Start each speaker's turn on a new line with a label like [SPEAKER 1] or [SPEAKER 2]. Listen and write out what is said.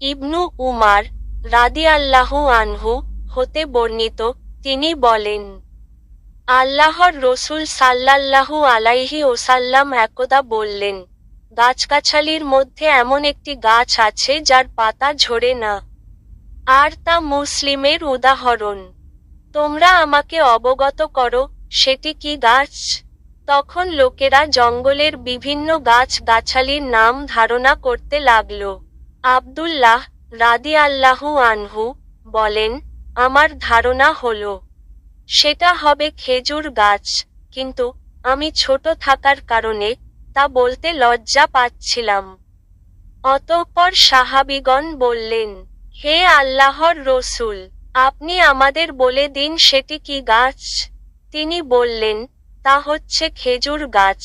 [SPEAKER 1] ইবনু উমার রাদি রাদিয়াল্লাহু আনহু হতে বর্ণিত, তিনি বলেন, আল্লাহর রসুল সাল্লাল্লাহু আলাইহি ওসাল্লাম একদা বললেন, গাছগাছালির মধ্যে এমন একটি গাছ আছে যার পাতা ঝরে না। আর তা মুসলিমের উদাহরণ। তোমরা আমাকে অবগত করো, সেটি কি গাছ? তখন লোকেরা জঙ্গলের বিভিন্ন গাছ গাছালির নাম ধারণা করতে লাগল। আব্দুল্লাহ রাদি আল্লাহু আনহু বলেন, আমার ধারণা হল, সেটা হবে খেজুর গাছ, কিন্তু আমি ছোট থাকার কারণে তা বলতে লজ্জা পাচ্ছিলাম। অতঃপর সাহাবিগণ বললেন, হে আল্লাহর রসুল, আপনি আমাদের বলে দিন সেটি কি গাছ? তিনি বললেন, তা হচ্ছে খেজুর গাছ।